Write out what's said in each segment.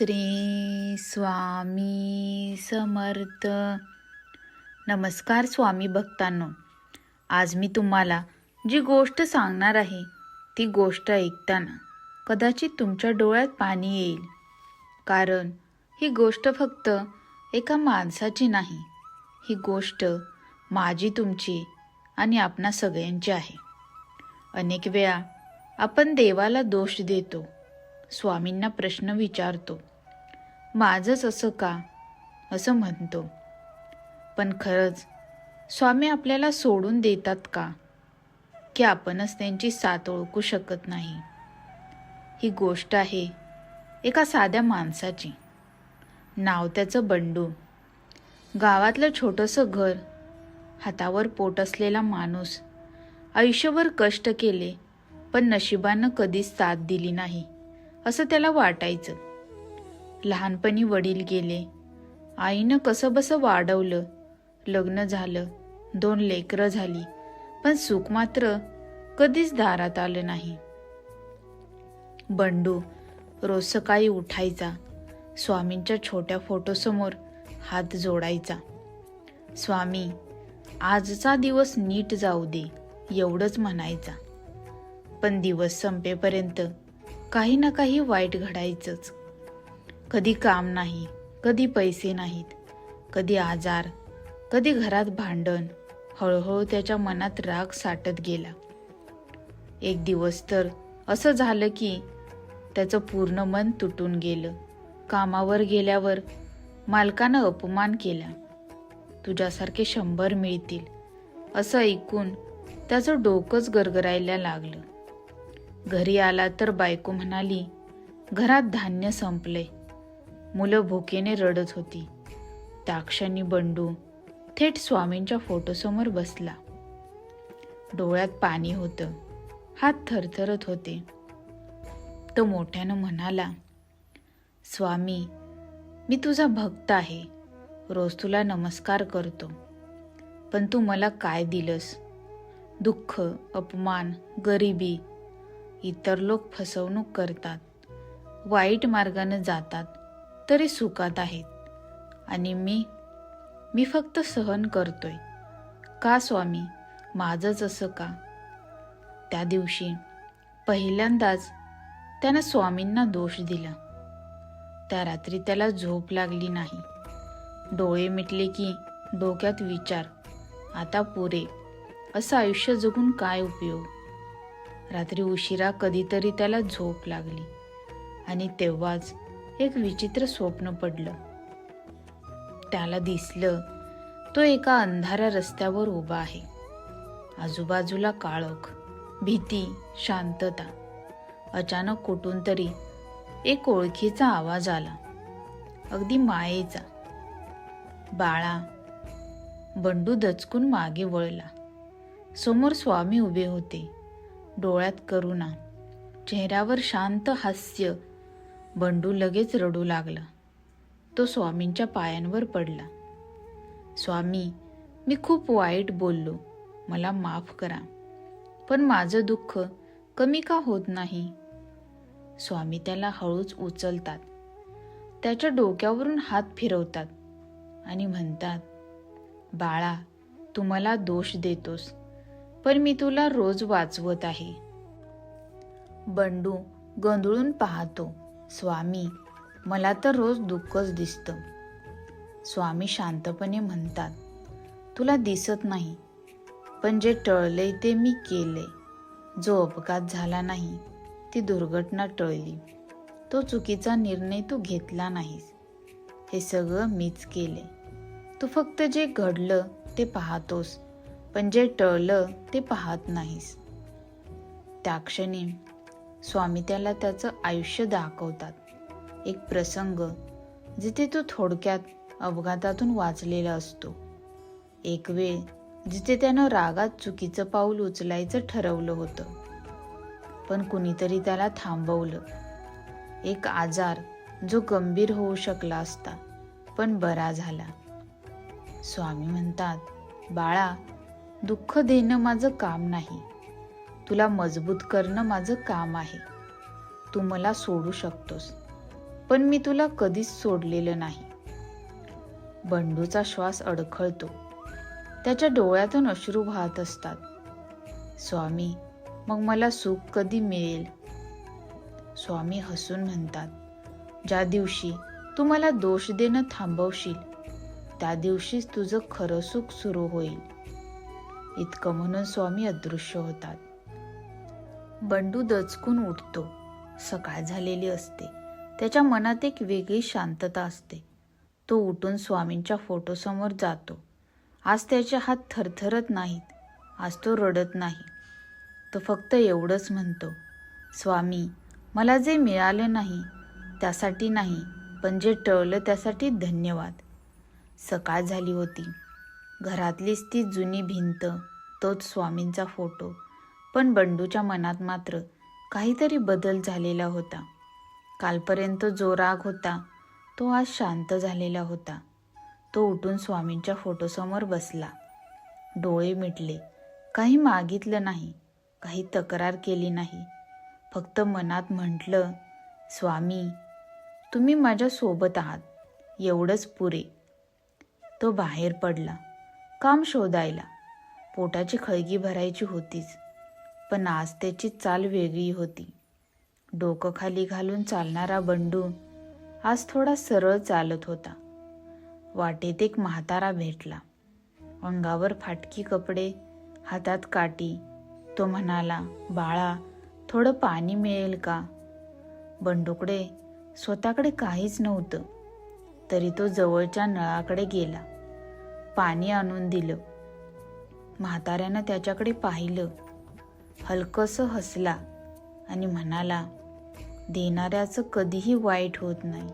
श्री स्वामी समर्थ. नमस्कार स्वामी भक्तांनो. आज मी तुम्हाला जी गोष्ट सांगणार आहे ती गोष्ट ऐकताना कदाचित तुमच्या डोळ्यात पाणी येईल. कारण ही गोष्ट फक्त एका माणसाची नाही ही गोष्ट माझी तुमची आणि आपणा सगळ्यांची आहे. अनेक वेळा आपण देवाला दोष देतो स्वामींना प्रश्न विचारतो माझंच असं का? असं म्हणतो. पण खरंच स्वामी आपल्याला सोडून देतात का? की आपणच त्यांची साथ ओळखू शकत नाही. ही गोष्ट आहे एका साध्या माणसाची. नाव त्याचं बंडू. गावातलं छोटंसं घर हातावर पोट असलेला माणूस. आयुष्यभर कष्ट केले पण नशिबानं कधीच साथ दिली नाही असं त्याला वाटायचं. लहानपणी वडील गेले. आईनं कसं बसं वाढवलं. लग्न झालं. दोन लेकरं झाली. पण सुख मात्र कधीच दारात आलं नाही. बंडू रोज सकाळी उठायचा. स्वामींच्या छोट्या फोटोसमोर हात जोडायचा. स्वामी आजचा दिवस नीट जाऊ दे एवढंच म्हणायचा. पण दिवस संपेपर्यंत काही ना काही वाईट घडायचंच. कधी काम नाही कधी पैसे नाहीत कधी आजार कधी घरात भांडण. हळूहळू त्याच्या मनात राग साठत गेला. एक दिवस तर असं झालं की त्याचं पूर्ण मन तुटून गेलं. कामावर गेल्यावर मालकानं अपमान केला. तुझ्यासारखे शंभर मिळतील असं ऐकून त्याचं डोकंच गरगरायला लागलं. घरी आला तर बायको म्हणाली घरात धान्य संपले मुलं भुकेने रडत होती. त्या बंडू थेट स्वामींच्या फोटोसमोर बसला. डोळ्यात पाणी होतं. हात थरथरत होते. तो मोठ्यानं म्हणाला स्वामी मी तुझा भक्त आहे. रोज तुला नमस्कार करतो. पण तू मला काय दिलंस? दुःख अपमान गरिबी इतर लोक फसवणूक करतात. वाईट मार्गाने जातात. तरी सुखात आहेत. आणि मी मी फक्त सहन करतोय. का स्वामी? माझंच असं का? त्या दिवशी पहिल्यांदाच त्यानं स्वामींना दोष दिला. त्या रात्री त्याला झोप लागली नाही. डोळे मिटले की डोक्यात विचार आता पुरे. असं आयुष्य जगून काय उपयोग? रात्री उशिरा कधीतरी त्याला झोप लागली. आणि तेव्हाच एक विचित्र स्वप्न पडलं. त्याला दिसलं तो एका अंधारा रस्त्यावर उभा आहे. आजूबाजूला काळोख भीती शांतता. अचानक कुठून तरी एक ओळखीचा आवाज आला. अगदी मायेचा. बाळा बंडू दचकून मागे वळला. समोर स्वामी उभे होते. डोळ्यात करुणा. चेहऱ्यावर शांत हास्य बंडू लगेच रडू लागला. तो स्वामींच्या पायांवर पडला. स्वामी मी खूप वाईट बोललो. मला माफ करा. पण माझं दुःख कमी का होत नाही? स्वामी त्याला हळूच उचलतात. त्याच्या डोक्यावरून हात फिरवतात आणि म्हणतात बाळा तू मला दोष देतोस पण मी तुला रोज वाचवत आहे. बंडू गोंधळून पाहतो. स्वामी मला तर रोज दुःखच दिसतं. स्वामी शांतपणे म्हणतात तुला दिसत नाही पण जे टळले ते मी केले जो अपघात झाला नाही ती दुर्घटना टळली. तो चुकीचा निर्णय तू घेतला नाहीस. हे सगळं मीच केले तू फक्त जे घडलं ते पाहतोस पण जे टळलं ते पाहत नाहीस. त्या क्षणी स्वामी त्याला त्याचं आयुष्य दाखवतात. एक प्रसंग जिथे तो थोडक्यात अपघातातून वाचलेला असतो. एक वेळ जिथे त्यानं रागात चुकीचं पाऊल उचलायचं ठरवलं होतं. पण कुणीतरी त्याला थांबवलं. एक आजार जो गंभीर होऊ शकला असता पण बरा झाला. स्वामी म्हणतात बाळा दुःख देणं माझं काम नाही. तुला मजबूत करणं माझं काम आहे. तू मला सोडू शकतोस पण मी तुला कधीच सोडलेलं नाही. बंडूचा श्वास अडखळतो. त्याच्या डोळ्यातून अश्रू वाहत असतात. स्वामी मग मला सुख कधी मिळेल? स्वामी हसून म्हणतात ज्या दिवशी तू मला दोष देणं थांबवशील त्या दिवशीच तुझं खरं सुख सुरू होईल. इतकं म्हणून स्वामी अदृश्य होतात. बंडू दचकून उठतो. सकाळ झालेली असते. त्याच्या मनात एक वेगळी शांतता असते. तो उठून स्वामींच्या फोटोसमोर जातो. आज त्याचे हात थरथरत नाहीत. आज तो रडत नाही. तो फक्त एवढंच म्हणतो स्वामी मला जे मिळालं नाही त्यासाठी नाही पण जे टळलं त्यासाठी धन्यवाद. सकाळ झाली होती. घरातलीच ती जुनी भिंत तोच स्वामींचा फोटो. पण बंडूच्या मनात मात्र काहीतरी बदल झालेला होता. कालपर्यंत जो राग होता तो आज शांत झालेला होता. तो उठून स्वामींच्या फोटोसमोर बसला. डोळे मिटले. काही मागितलं नाही काही तक्रार केली नाही. फक्त मनात म्हटलं स्वामी तुम्ही माझ्या सोबत आहात. एवढंच पुरे. तो बाहेर पडला. काम शोधायला. पोटाची खळगी भरायची होतीच. पण आज त्याची चाल वेगळी होती. डोकं खाली घालून चालणारा बंडू आज थोडा सरळ चालत होता. वाटेत एक म्हातारा भेटला. अंगावर फाटकी कपडे हातात काठी. तो म्हणाला बाळा थोडं पाणी मिळेल का? बंडूकडे स्वतःकडे काहीच नव्हतं. तरी तो जवळच्या नळाकडे गेला. पाणी आणून दिलं. म्हाताऱ्यानं त्याच्याकडे पाहिलं. हलकंसं हसला आणि म्हणाला देणाऱ्याचं कधीही वाईट होत नाही.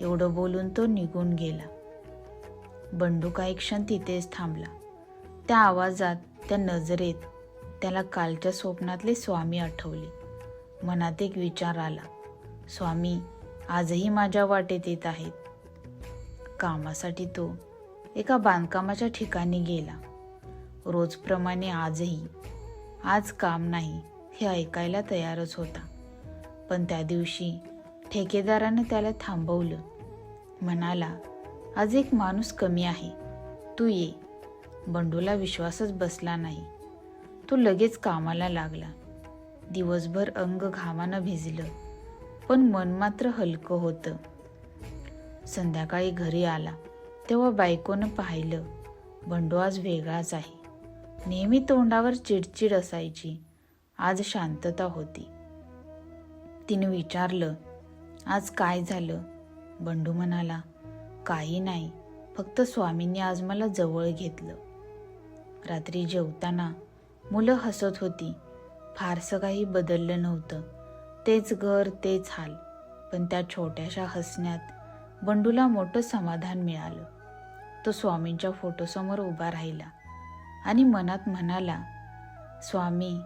एवढं बोलून तो निघून गेला. बंडू काही क्षण तिथेच थांबला. त्या आवाजात त्या नजरेत त्याला कालच्या स्वप्नातले स्वामी आठवले. मनात एक विचार आला स्वामी आजही माझ्या वाटेत येत आहेत. कामासाठी तो एका बांधकामाच्या ठिकाणी गेला. रोजप्रमाणे आजही आज काम नाही हे ऐकायला तयारच होता. पण त्या दिवशी ठेकेदारानं त्याला थांबवलं. म्हणाला आज एक माणूस कमी आहे. तू ये. बंडूला विश्वासच बसला नाही. तो लगेच कामाला लागला. दिवसभर अंग घामानं भिजलं पण मन मात्र हलकं होतं. संध्याकाळी घरी आला तेव्हा बायकोनं पाहिलं बंडू आज वेगळाच आहे. नेहमी तोंडावर चिडचिड असायची. आज शांतता होती. तिने विचारलं आज काय झालं? बंडू म्हणाला काही नाही. फक्त स्वामींनी आज मला जवळ घेतलं. रात्री जेवताना मुलं हसत होती. फारसं काही बदललं नव्हतं. तेच घर तेच हाल. पण त्या छोट्याशा हसण्यात बंडूला मोठं समाधान मिळालं. तो स्वामींच्या फोटोसमोर उभा राहिला. आणि मनात म्हणाला स्वामी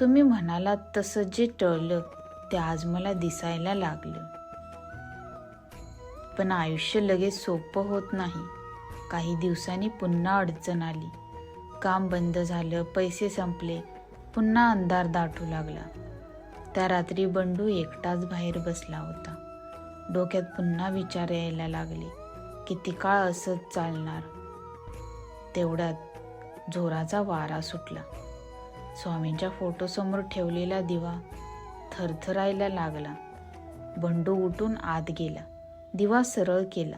तुम्ही म्हणालात तसं जे टळलं ते आज मला दिसायला लागलं. पण आयुष्य लगेच सोपं होत नाही. काही दिवसांनी पुन्हा अडचण आली. काम बंद झालं पैसे संपले पुन्हा अंधार दाटू लागला. त्या रात्री बंडू एकटाच बाहेर बसला होता. डोक्यात पुन्हा विचार यायला लागले किती काळ असंच चालणार. तेवढ्यात जोराचा वारा सुटला. स्वामींच्या फोटोसमोर ठेवलेला दिवा थरथरायला लागला. बंडू उठून आत गेला. दिवा सरळ केला.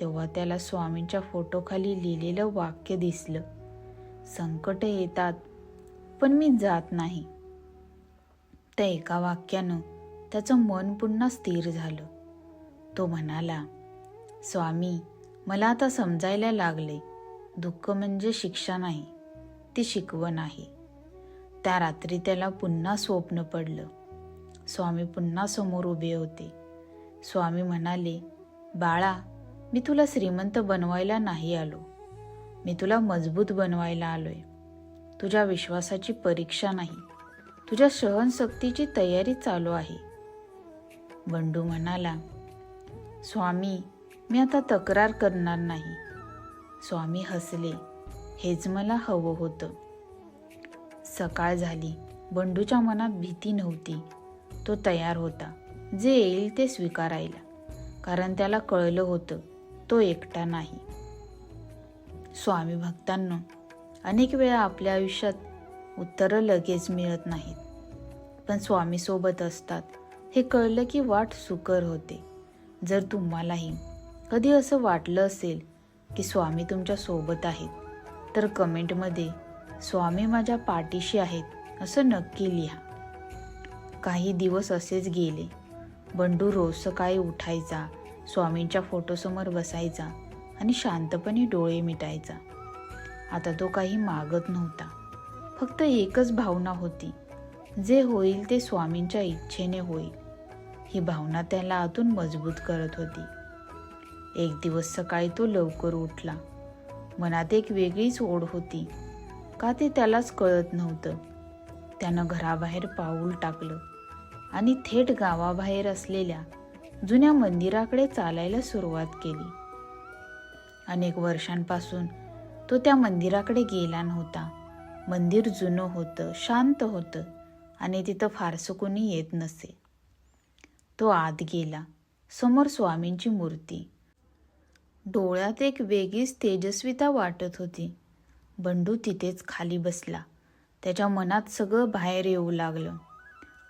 तेव्हा त्याला स्वामींच्या फोटोखाली लिहिलेलं वाक्य दिसलं. संकट येतात पण मी जात नाही. त्या एका वाक्यानं त्याचं मन पुन्हा स्थिर झालं. तो म्हणाला स्वामी मला आता समजायला लागले दुःख म्हणजे शिक्षा नाही ती शिकवण आहे. त्या रात्री त्याला पुन्हा स्वप्न पडलं. स्वामी पुन्हा समोर उभे होते. स्वामी म्हणाले बाळा मी तुला श्रीमंत बनवायला नाही आलो. मी तुला मजबूत बनवायला आलोय. तुझ्या विश्वासाची परीक्षा नाही. तुझ्या सहनशक्तीची तयारी चालू आहे. बंडू म्हणाला स्वामी मी आता तक्रार करणार नाही. स्वामी हसले. हेच मला हवं होतं. सकाळ झाली. बंडूच्या मनात भीती नव्हती. तो तयार होता. जे येईल ते स्वीकारायला. कारण त्याला कळलं होतं तो एकटा नाही. स्वामी भक्तांना अनेक वेळा आपल्या आयुष्यात उत्तरं लगेच मिळत नाहीत. पण स्वामीसोबत असतात. हे कळलं की वाट सुकर होते. जर तुम्हालाही कधी असं वाटलं असेल की स्वामी तुमच्यासोबत आहेत. तर कमेंटमध्ये स्वामी माझ्या पाठीशी आहेत असं नक्की लिहा. काही दिवस असेच गेले. बंडू रोज सकाळी उठायचा स्वामींच्या फोटोसमोर बसायचा आणि शांतपणे डोळे मिटायचा. आता तो काही मागत नव्हता. फक्त एकच भावना होती. जे होईल ते स्वामींच्या इच्छेने होईल. ही भावना त्याला आतून मजबूत करत होती. एक दिवस सकाळी तो लवकर उठला. मनात एक वेगळीच ओढ होती. का ते त्यालाच कळत नव्हतं. त्यानं घराबाहेर पाऊल टाकलं आणि थेट गावाबाहेर असलेल्या जुन्या मंदिराकडे चालायला सुरुवात केली. अनेक वर्षांपासून तो त्या मंदिराकडे गेला नव्हता. मंदिर जुनं होतं शांत होतं आणि तिथं फारसं कोणी येत नसे. तो आत गेला. समोर स्वामींची मूर्ती. डोळ्यात एक वेगळीच तेजस्विता वाटत होती. बंडू तिथेच खाली बसला. त्याच्या मनात सगळं बाहेर येऊ लागलं.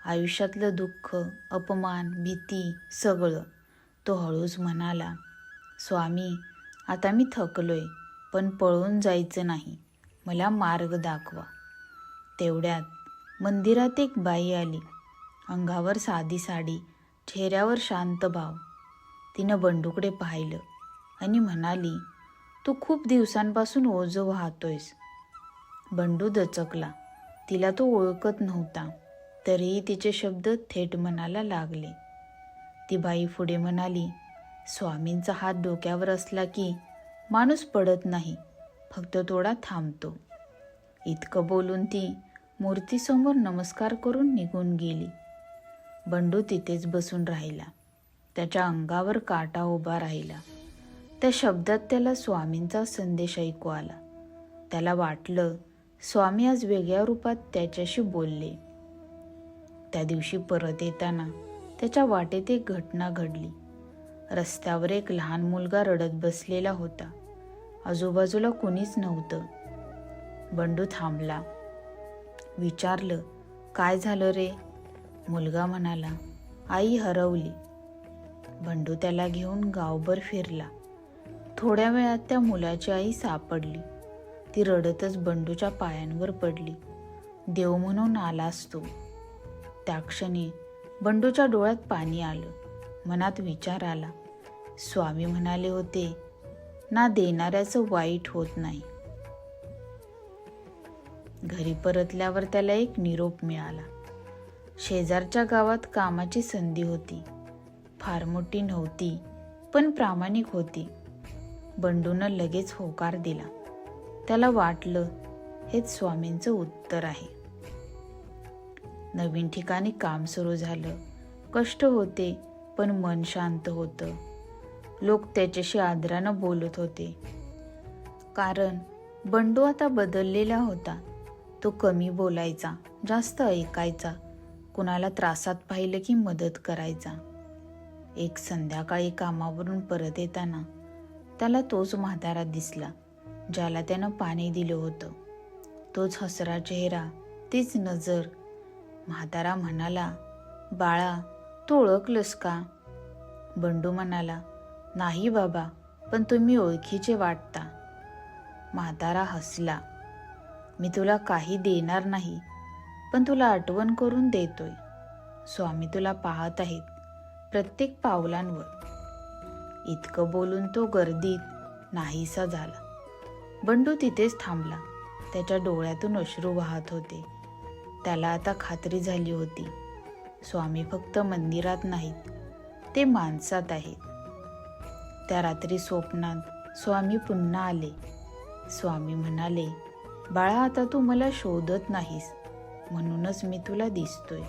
आयुष्यातलं दुःख अपमान भीती सगळं. तो हळूच म्हणाला स्वामी आता मी थकलोय पण पळून जायचं नाही. मला मार्ग दाखवा. तेवढ्यात मंदिरात एक बाई आली. अंगावर साधी साडी चेहऱ्यावर शांत भाव. तिनं बंडूकडे पाहिलं. आणि म्हणाली तू खूप दिवसांपासून ओझं वाहतोयस. बंडू दचकला. तिला तो ओळखत नव्हता. तरीही तिचे शब्द थेट मनाला लागले. ती बाई पुढे म्हणाली स्वामींचा हात डोक्यावर असला की माणूस पडत नाही फक्त थोडा थांबतो. इतकं बोलून ती मूर्तीसमोर नमस्कार करून निघून गेली. बंडू तिथेच बसून राहिला. त्याच्या अंगावर काटा उभा राहिला. त्या शब्दात त्याला स्वामींचा संदेश ऐकू आला. त्याला वाटलं स्वामी आज वेगळ्या रूपात त्याच्याशी बोलले. त्या दिवशी परत येताना त्याच्या वाटेत एक घटना घडली. रस्त्यावर एक लहान मुलगा रडत बसलेला होता. आजूबाजूला कुणीच नव्हतं. बंडू थांबला. विचारलं काय झालं रे? मुलगा म्हणाला आई हरवली. बंडू त्याला घेऊन गावभर फिरला. थोड्या वेळात त्या मुलाची आई सापडली. ती रडतच बंडूच्या पायांवर पडली. देव म्हणून आलास तो. त्या क्षणी बंडूच्या डोळ्यात पाणी आलं. मनात विचार आला. स्वामी म्हणाले होते ना देणाऱ्याचं वाईट होत नाही. घरी परतल्यावर त्याला एक निरोप मिळाला. शेजारच्या गावात कामाची संधी होती. फार मोठी नव्हती पण प्रामाणिक होती. बंडूनं लगेच होकार दिला. त्याला वाटलं हेच स्वामींचं उत्तर आहे. नवीन ठिकाणी काम सुरू झालं. कष्ट होते पण मन शांत होतं. लोक त्याच्याशी आदरानं बोलत होते. कारण बंडू आता बदललेला होता. तो कमी बोलायचा जास्त ऐकायचा. कुणाला त्रासात पाहिलं की मदत करायचा. एक संध्याकाळी कामावरून परत येताना त्याला तोच म्हातारा दिसला ज्याला त्यानं पाणी दिलं होतं. तोच हसरा चेहरा तीच नजर. म्हातारा म्हणाला बाळा तू ओळखलंस का? बंडू म्हणाला नाही बाबा पण तुम्ही ओळखीचे वाटता. म्हातारा हसला मी तुला काही देणार नाही पण तुला आठवण करून देतोय. स्वामी तुला पाहत आहेत प्रत्येक पावलांवर. इतकं बोलून तो गर्दीत नाहीसा झाला. बंडू तिथेच थांबला. त्याच्या डोळ्यातून अश्रू वाहत होते. त्याला आता खात्री झाली होती. स्वामी फक्त मंदिरात नाहीत ते माणसात आहेत. त्या रात्री स्वप्नात स्वामी पुन्हा आले. स्वामी म्हणाले बाळा आता तू मला शोधत नाहीस म्हणूनच मी तुला दिसतोय.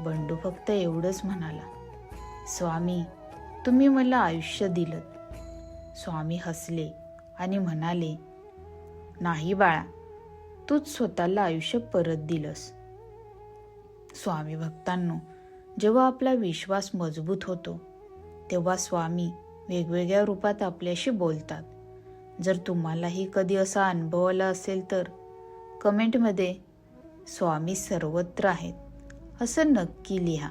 बंडू फक्त एवढंच म्हणाला स्वामी तुम्ही मला आयुष्य दिलं स्वामी हसले आणि म्हणाले नाही बाळा तूच स्वतःला आयुष्य परत दिलंस. स्वामी भक्तांनो जेव्हा आपला विश्वास मजबूत होतो तेव्हा स्वामी वेगवेगळ्या रूपात आपल्याशी बोलतात. जर तुम्हालाही कधी असा अनुभव आला असेल तर कमेंटमध्ये स्वामी सर्वत्र आहेत असं नक्की लिहा.